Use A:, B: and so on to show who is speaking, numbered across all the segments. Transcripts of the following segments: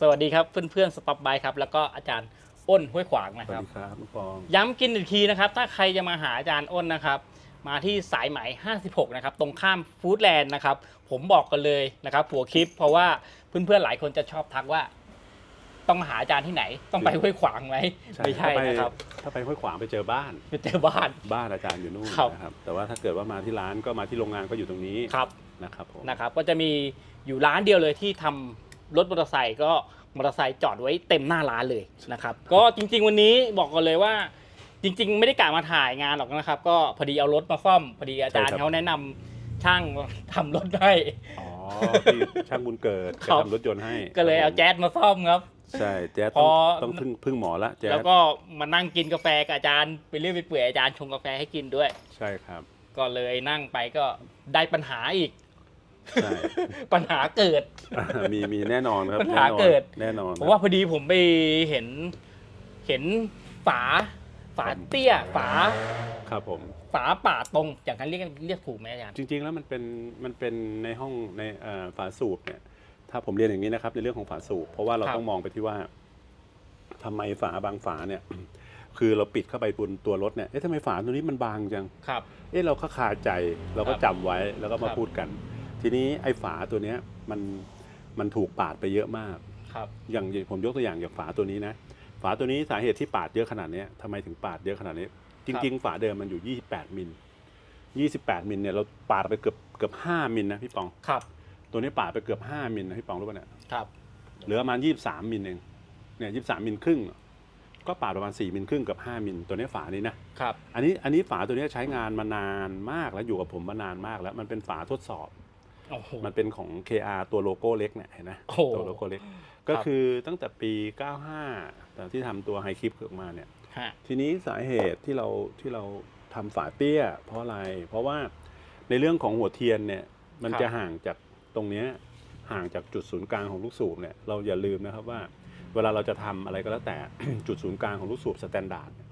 A: สวัสดีครับเพื่อนๆสต็อปบายครับแล้วก็อาจารย์อ้นห้วยขวางนะ
B: สวั
A: ค
B: ส
A: รับ
B: ดีครับลูกปอง
A: ย้ำกินอีกทีนะครับ ถ้าใครจะมาหาอาจารย์อ้นนะครับ มาที่สายไหม 56 นะครับ ตรงข้ามฟู้ดแลนด์นะครับ ผมบอกกันเลยนะครับ หัวคลิป เพราะว่าเพื่อนๆหลายคนจะชอบทักว่า ต้องมาหาอาจารย์ที่ไหน ต้องไปห้วยขวางไหมไม่ใช่
B: ถ้าไป
A: นะครับ
B: ถ้าไปห้วยขวางไปเจอบ้าน
A: ไปเจอบ้าน
B: บ้านอาจารย์อยู่นู่น
A: ครับ
B: นะครับ แต่ว่าถ้าเกิดว่ามาที่ร้านก็มาที่โรงงานก็อยู่ตรงนี้
A: ครับ
B: นะครับผม
A: นะครับ ก็จะมีอยู่ร้านเดียวเลยที่ทำ รถมอเตอร์ไซค์ก็มอเตอร์ไซค์จอดไว้เต็มหน้าร้านเลยนะครับ ก็จริง ๆ วันนี้บอกกันเลยว่าจริง ๆ ไม่ได้กะมาถ่ายงานหรอกนะครับ ก็พอดีเอารถมาซ่อมพอดีอาจารย์เขาแนะนำช่างทำรถให้
B: อ๋อที่ช่างบุญเกิด
A: ครั
B: จะ
A: บ
B: ทำรถยนต์ให้
A: ก็เลยเอาแจ๊สมาซ่อมครับ
B: ใช่แจ๊ส
A: พ
B: ต้อง
A: อ
B: ต้องพึ่งพึ่งหมอละแจ๊ส
A: แล้วก็มานั่งกินกาแฟกับอาจารย์ไปเรื่อยไปเปื่อยอาจารย์ชงกาแฟให้กินด้วย
B: ใช่ครับ
A: ก็เลยนั่งไปก็ได้ปัญหาอีก
B: ใช่
A: ปัญหาเกิด
B: มีมีแน่นอนครับ
A: ปัญหา
B: แน่นอน
A: เกิด
B: แน่นอน
A: เพราะว่าพอดีผมไปเห็นเห็นฝาฝาเตี้ย ฝา
B: ครับผม
A: ฝาป่าตรงอย่างนั้นเรียกเรียกถูกไหมอาจารย์
B: จริงๆ แล้วมันเป็นมันเป็นในห้องในเอ่อฝาสูบเนี่ย ถ้าผมเรียนอย่างนี้นะครับในเรื่องของฝาสูบเพราะว่าเรา
A: ครับ
B: ต้องมองไปที่ว่าทำไมฝาบางฝาเนี่ย คือเราปิดเข้าไปบนตัวรถเนี่ยเอ๊ะทำไมฝาตัวนี้มันบางจัง
A: ครับ
B: เอ๊ะเราก็คาใจเราก็
A: ครับ
B: จำไว้แล้วก็มา
A: ครับ
B: พูดกัน ทีนี้ไอ้ฝาตัวเนี้ยมันมันถูกปาดไปเยอะมาก
A: ครับ
B: อย่างผมยกตัวอย่างอย่างฝาตัวนี้นะ ฝาตัวนี้สาเหตุที่ปาดเยอะขนาดเนี้ยทำไมถึงปาดเยอะขนาดนี้ จริง ๆ ฝาเดิมมันอยู่ 28 มิล 28 มิลเนี่ยเราปาดไปเกือบเกือบ 5 มิลนะพี่ปอง
A: ครับ
B: ตัวนี้ปาดไปเกือบ 5 มิลนะพี่ปองรู้ป่ะเนี่ย
A: ครับ
B: เหลือประมาณ 23 มิลเอง เนี่ย 23 มิลครึ่ง ก็ปาดประมาณ 4 มิลครึ่งกับ 5 มิล ตัวนี้ฝานี้นะ
A: ครับ
B: อันนี้อันนี้ฝาตัวนี้ใช้งานมานานมากแล้วอยู่กับผมมานานมากแล้ว มันเป็นฝาทดสอบ
A: โอ้โห
B: มันเป็นของ KR ตัวโลโก้เล็กเนี่ยเห็นไหม
A: โอ้โห
B: ตัวโลโก้เล็ก ก็คือตั้งแต่ปี 95ตอนที่ทำตัวไฮคลิปออกมาเนี่ย
A: ฮะ
B: ทีนี้สาเหตุที่เราที่เราทำฝาเตี้ย เพราะอะไร เพราะว่าในเรื่องของหัวเทียนเนี่ยมัน
A: ครับ
B: จะห่างจากตรงเนี้ยห่างจากจุดศูนย์กลางของลูกสูบเนี่ยเราอย่าลืมนะครับว่า เวลาเราจะทำอะไรก็แล้วแต่ จุดศูนย์กลางของลูกสูบสแตนดาร์ดเนี่ย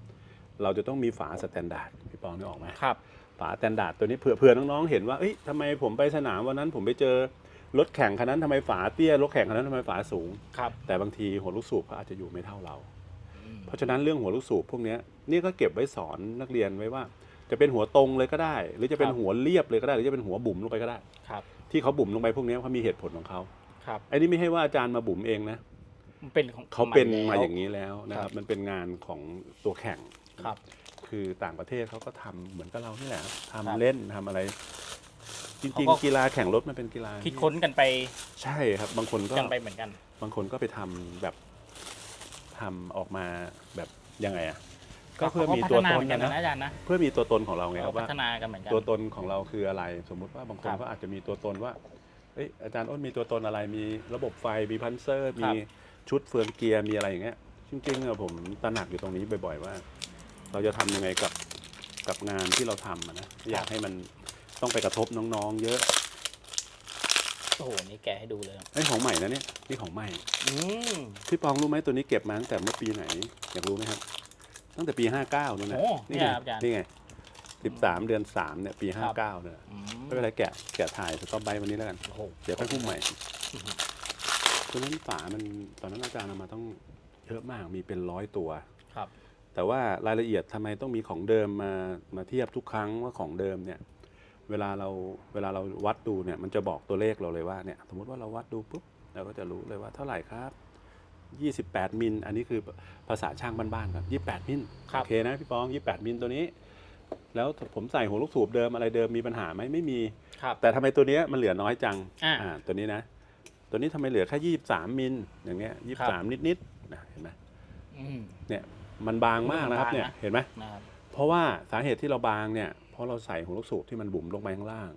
B: เราจะต้องมีฝาสแตนดาร์ดพี่ปองนึกออกไหม
A: ครับ
B: ฝาสแตนดาร์ดตัวนี้เผื่อเผื่อน้องๆเห็นว่าเอ้ยทำไมผมไปสนามวันนั้นผมไปเจอรถแข่งคันนั้นทำไมฝาเตี้ยรถแข่งคันนั้นทำไมฝาสูง
A: ครับ
B: แต่บางทีหัวลูกสูบเขาอาจจะอยู่ไม่เท่าเรา
A: อืม
B: เพราะฉะนั้นเรื่องหัวลูกสูบพวกเนี้ยนี่ก็เก็บไว้สอนนักเรียนไว้ว่า จะเป็นหัวตรงเลยก็ได้ หรือจะเป็นหัวเรียบเลยก็ได้ หรือจะเป็นหัวบุ๋มลงไปก็ได้
A: ครับ
B: ที่เขาบุ๋มลงไปพวกเนี้ยเขามีเหตุผลของเขา
A: ครับ
B: ไอ้นี่ไม่ให้ว่าอาจารย์มาบุ๋มเองนะ
A: มันเป็นของ
B: เขาเป็น
A: แล้ว
B: มาอย่างนี้แล้วนะค
A: ครั
B: รับบ มันเป็นงานของตัวแข่ง
A: ครับ
B: คือต่างประเทศเขาก็ทำเหมือนกับเรานี่แหละทำ
A: ครับ
B: เล่นทำอะไร จริง
A: เขาก็
B: ๆ กีฬาแข่งรถมันเป็นกีฬา
A: คิดค้นกันไป
B: ใช่ครับ บางคนก็
A: กันไปเหมือนกัน
B: บางคนก็ไปทำแบบทำออกมาแบบยังไงอะก็เพื่อมี
A: ขา
B: ตัว
A: พัฒนา
B: ต
A: เห
B: น
A: มือนกัน
B: นะ
A: นะอาจารย์นะ
B: เพื่อมีตัวตนของเราไงค
A: เขา
B: รับ
A: พั
B: ว่า
A: ฒนากันเหมือนกัน
B: ตัวตนของเราคืออะไร สมมุติว่าบางคน
A: ครับ
B: ก็อาจจะมีตัวตนว่าเอ้ยอาจารย์อ้นมีตัวตนอะไรมีระบบไฟมีพันเซอร์
A: ค
B: มี
A: รับ
B: ชุดเฟืองเกียร์มีอะไรอย่างเงี้ยจริงๆอะผมตระหนักอยู่ตรงนี้บ่อย ๆ ว่า เราจะทำยังไงกับกับงานที่เราทำอะนะอยากให้มันต้องไปกระทบน้องๆ เยอะ
A: โอ้โหนี่แกะให้ดูเลยครับ
B: ไอ้ยของใหม่นะเนี่ยนี่ของใหม่
A: อืม
B: พี่ปองรู้ไหมตัวนี้เก็บมาตั้งแต่เมื่อปีไหน อยากรู้ไหมครับ ตั้งแต่ปีห้าเก้านู่นนะ
A: โอ้
B: นี่
A: เนี่ย
B: ไง
A: ครับอาจารย์
B: นี่ไงสิบสามเดือนสามเนี่ยปี
A: ค
B: ห้า
A: รับ
B: เก้าเนี่ย
A: อืม
B: ไม่เป็นไรแกะแกะถ่ายสต็อปไบวันนี้แล้วกัน
A: โอ้โห
B: เดี๋ยวค่อยพุ่มใหม่ตัวนั้นฝามันตอนนั้นอาจารย์เอามาต้องเยอะมากมีเป็นร้อยตัว
A: ครับ
B: แต่ว่ารายละเอียดทำไมต้องมีของเดิมมามาเทียบทุกครั้งว่าของเดิมเนี่ยเวลาเราเวลาเราวัดดูเนี่ยมันจะบอกตัวเลขเราเลยว่าเนี่ยสมมติว่าเราวัดดูปุ๊บเราก็จะรู้เลยว่าเท่าไหร่ครับ 28 มิล อันนี้คือภาษาช่างบ้านๆครับ28 มิล
A: ครับ
B: โอเคนะพี่ปอง 28 มิลตัวนี้ แล้วผมใส่หัวลูกสูบเดิมอะไรเดิมมีปัญหาไหมไม่มี
A: ครับ
B: แต่ทำไมตัวเนี้ยมันเหลือน้อยจัง
A: อ่า
B: ตัวนี้นะ ตัวนี้ทำไมเหลือแค่ยี่สามมิลอย่างเงี้ยยี่สามนิดๆนะเห็นไหม
A: อืม
B: เนี่ย มันบางมากนะครับ
A: มันบาง
B: เนี่ย
A: นะ
B: เห็นไหม
A: นะครับ
B: เพราะว่าสาเหตุที่เราบางเนี่ยเพราะเราใส่หัวลูกสูบที่มันบุ๋มลงไปข้างล่าง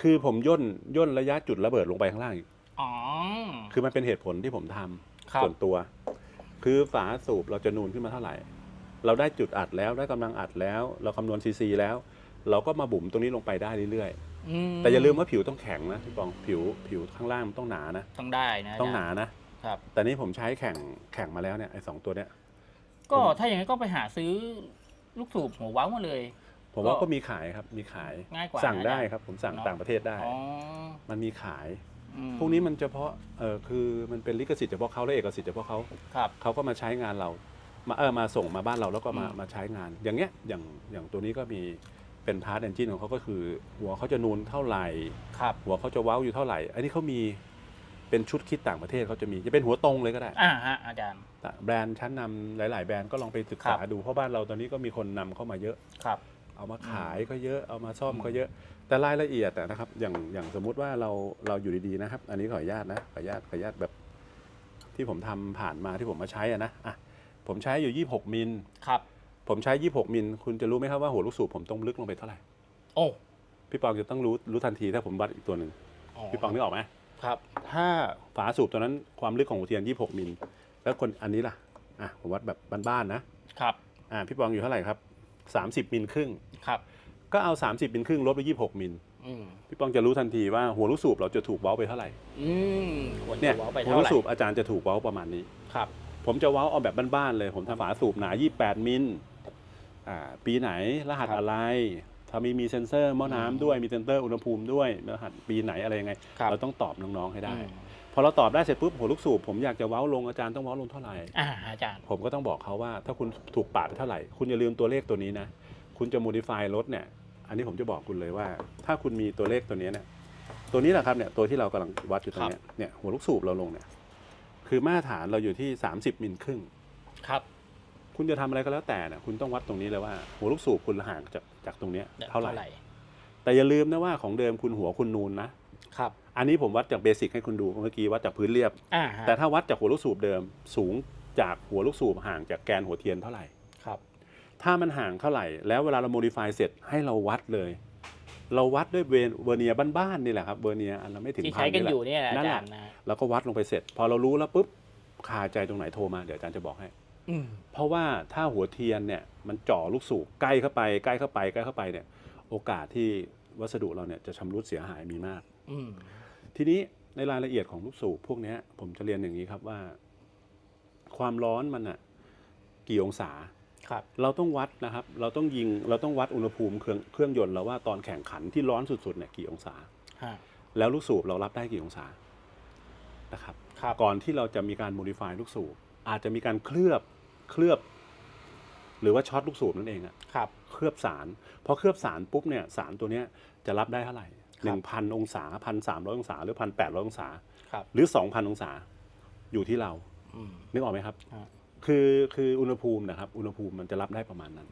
B: คือผมย่นย่นระยะจุดระเบิดลงไปข้างล่างอีก
A: อ๋อ
B: คือมันเป็นเหตุผลที่ผมทำ
A: ครับ
B: ส่วนตัว คือฝาสูบเราจะนูนขึ้นมาเท่าไหร่ เราได้จุดอัดแล้วได้กำลังอัดแล้ว เราคำนวณซีซีแล้ว เราก็มาบุ๋มตรงนี้ลงไปได้เรื่อยๆ
A: อืม
B: แต่อย่าลืมว่าผิวต้องแข็งนะพี่ปองผิวผิวข้างล่างมันต้องหนานะ
A: ต้องได้นะ
B: ต้องหนา
A: จรย์
B: นะ
A: ครับ
B: แต่นี่ผมใช้แข่งแข่งมาแล้วเนี่ยไอ้สองตัวเนี้ย
A: ก็ถ้าอย่างนั้นก็ไปหาซื้อลูกสูบหัวเว้ามาเลย
B: ผมว่า
A: ก็
B: ก็มีขายครับ มีขาย
A: ง่ายกว่า
B: สั่ง
A: นะ
B: ได้
A: อาจารย์
B: ครับ ผมสั่ง
A: เนอะ
B: ต่างประเทศได้
A: อ๋อ
B: มันมีขาย
A: ออืม
B: พวกนี้มันเฉพาะ เออคือมันเป็นลิขสิทธิ์เฉพาะเขาและเอกสิทธิ์เฉพาะเขา
A: ครับ
B: เขาก็มาใช้งานเรา มาเออมาส่งมาบ้านเราแล้วก็มา
A: อืม
B: มาใช้งาน อย่างเงี้ย อย่างอย่างตัวนี้ก็มีเป็นพาร์ทเอนจินของเขาก็คือ หัวเขาจะนูนเท่าไหร่
A: ครับ
B: หัวเขาจะเว้าอยู่เท่าไหร่ อันนี้เขามี เป็นชุดคิดต่างประเทศเขาจะมีจะเป็นหัวตรงเลยก็ได้
A: อ่าฮะอาจารย์
B: แต่แบรนด์ชั้นนำหลาย ๆ แบรนด์ก็ลองไปศึกษา
A: ครับ
B: ดูเพราะบ้านเราตอนนี้ก็มีคนนำเข้ามาเยอะ
A: ครับ
B: เอามาขายก็เยอะเอามาซ่อม
A: อืม
B: ก็เยอะ แต่รายละเอียดอะนะครับอย่างอย่างสมมุติว่าเราเราอยู่ดีๆนะครับ อันนี้ขออนุญาตนะขออนุญาตขออนุญาตแบบ ที่ผมทำผ่านมาที่ผมมาใช้อะนะอะผมใช้อยู่ 26 มิล
A: ครับ
B: ผมใช้ 26 มิล คุณจะรู้ไหมครับว่าหัวลูกสูบผมต้องลึกลงไปเท่าไหร่
A: โอ้
B: พี่ปองจะต้องรู้รู้ทันทีถ้าผมวัดอีกตัวหนึ่งพี่ปองนึกออกไหม
A: ครับ
B: ถ้าฝาสูบตัวนั้นความลึกของหัวเทียน 26 มิล แล้วคนอันนี้ล่ะอะผมวัดแบบบ้านๆนะ
A: ครับ
B: อะพี่ปองอยู่เท่าไหร่ครับ 30 มิลครึ่ง
A: ครับ
B: ก็เอา 30 มิลครึ่งลดไป 26 มิล
A: อืม
B: พี่ปองจะรู้ทันทีว่าหัวลูกสูบเราจะถูกเว้าไปเท่าไหร่
A: อืมควร
B: เนี่ย
A: จะเว้าไป
B: หัว
A: เท่า
B: ลู
A: ไห
B: ก
A: ร่
B: สูบอาจารย์จะถูกเว้าประมาณนี้
A: ครับ
B: ผมจะเว้าเอาแบบบ้านๆเลย ผมทำฝาสูบหนา 28 มิลอ่าปีไหนรหัส
A: ครับ
B: อะไร ถ้ามีมีเซ็นเซอร์หม้อน้ำด้วยมีเซ็นเซอร์อุณหภูมิด้วยรหัสปีไหนอะไรยังไง
A: ครับ
B: เราต้องตอบน้องๆให้ได้
A: อืม
B: พอเราตอบได้เสร็จปุ๊บหัวลูกสูบผมอยากจะเว้าลงอาจารย์ต้องเว้าลงเท่าไหร่
A: อ่าอาจารย์
B: ผมก็ต้องบอกเขาว่า ถ้าคุณถูกปาดไปเท่าไหร่ คุณอย่าลืมตัวเลขตัวนี้นะ คุณจะ modify รถเนี่ย อันนี้ผมจะบอกคุณเลยว่า ถ้าคุณมีตัวเลขตัวนี้เนี่ยตัวนี้แหละครับเนี่ยตัวที่เรากำลังวัดอยู่ตรงเนี้ยเนี่ยหัวลูกสูบเราลงเนี่ยคือมาตรฐานเราอยู่ที่ 30มิลครึ่ง
A: ครับ
B: คุณจะทำอะไรก็แล้วแต่เนี่ยคุณต้องวัดตรงนี้เลยว่า หัวลูกสูบคุณห่างจากจากตรงเนี้ยเท่าไหร่ แต่อย่าลืมนะว่าของเดิมคุณหัวคุณนูนนะ
A: ครับ
B: อันนี้ผมวัดจากเบสิกให้คุณดูเมื่อกี้วัดจากพื้นเรียบ
A: อ่าฮะ
B: แต่ถ้าวัดจากหัวลูกสูบเดิม สูงจากหัวลูกสูบห่างจากแกนหัวเทียนเท่าไหร่
A: ครับ
B: ถ้ามันห่างเท่าไหร่ แล้วเวลาเราโมดิฟายเสร็จให้เราวัดเลย เราวัดด้วยเวรเวอร์เนียร์บ้านๆนี่แหละครับเวอร์เนียร์อันละไม่ถึง
A: ที่
B: พั
A: ใช้กัน
B: แหละ
A: อยู่เนี่ยอา
B: นั่นแห
A: จา
B: ละ
A: รย์นะ
B: แล้วก็วัดลงไปเสร็จ พอเรารู้แล้วปุ๊บคาใจตรงไหนโทรมาเดี๋ยวอาจารย์จะบอกให้
A: อืม
B: เพราะว่าถ้าหัวเทียนเนี่ยมันเจ่อลูกสูบใกล้เข้าไปใกล้เข้าไปใกล้เข้าไปเนี่ย โอกาสที่วัสดุเราเนี่ยจะชำรุดเสียหายมีมาก
A: อืม
B: ทีนี้ในรายละเอียดของลูกสูบพวกเนี้ยผมจะเรียนอย่างนี้ครับว่า ความร้อนมันอะกี่องศา
A: ครับ
B: เราต้องวัดนะครับ เราต้องยิงเราต้องวัดอุณหภูมิเครื่องเครื่องยนต์เราว่าตอนแข่งขันที่ร้อนสุดๆเนี่ยกี่องศา
A: ฮะ
B: แล้วลูกสูบเรารับได้กี่องศานะครับ
A: ครับ
B: ก่อนที่เราจะมีการโมดิฟายลูกสูบอาจจะมีการเคลือบ เคลือบ หรือว่าช็อตลูกสูบนั่นเองอะ
A: ครับ
B: เคลือบสารพอเคลือบสารปุ๊บเนี่ยสารตัวเนี้ยจะรับได้เท่าไหร่
A: ค
B: ห
A: รับ
B: นึ่งพันองศาพันสามร้อยองศาหรือพันแปดร้อยองศา
A: ครับ
B: หรือสองพันองศา อยู่ที่เรา
A: อืม
B: นึกออกไหมครับ
A: ฮะ
B: คือคืออุณหภูมินะครับ อุณหภูมิมันจะรับได้ประมาณนั้น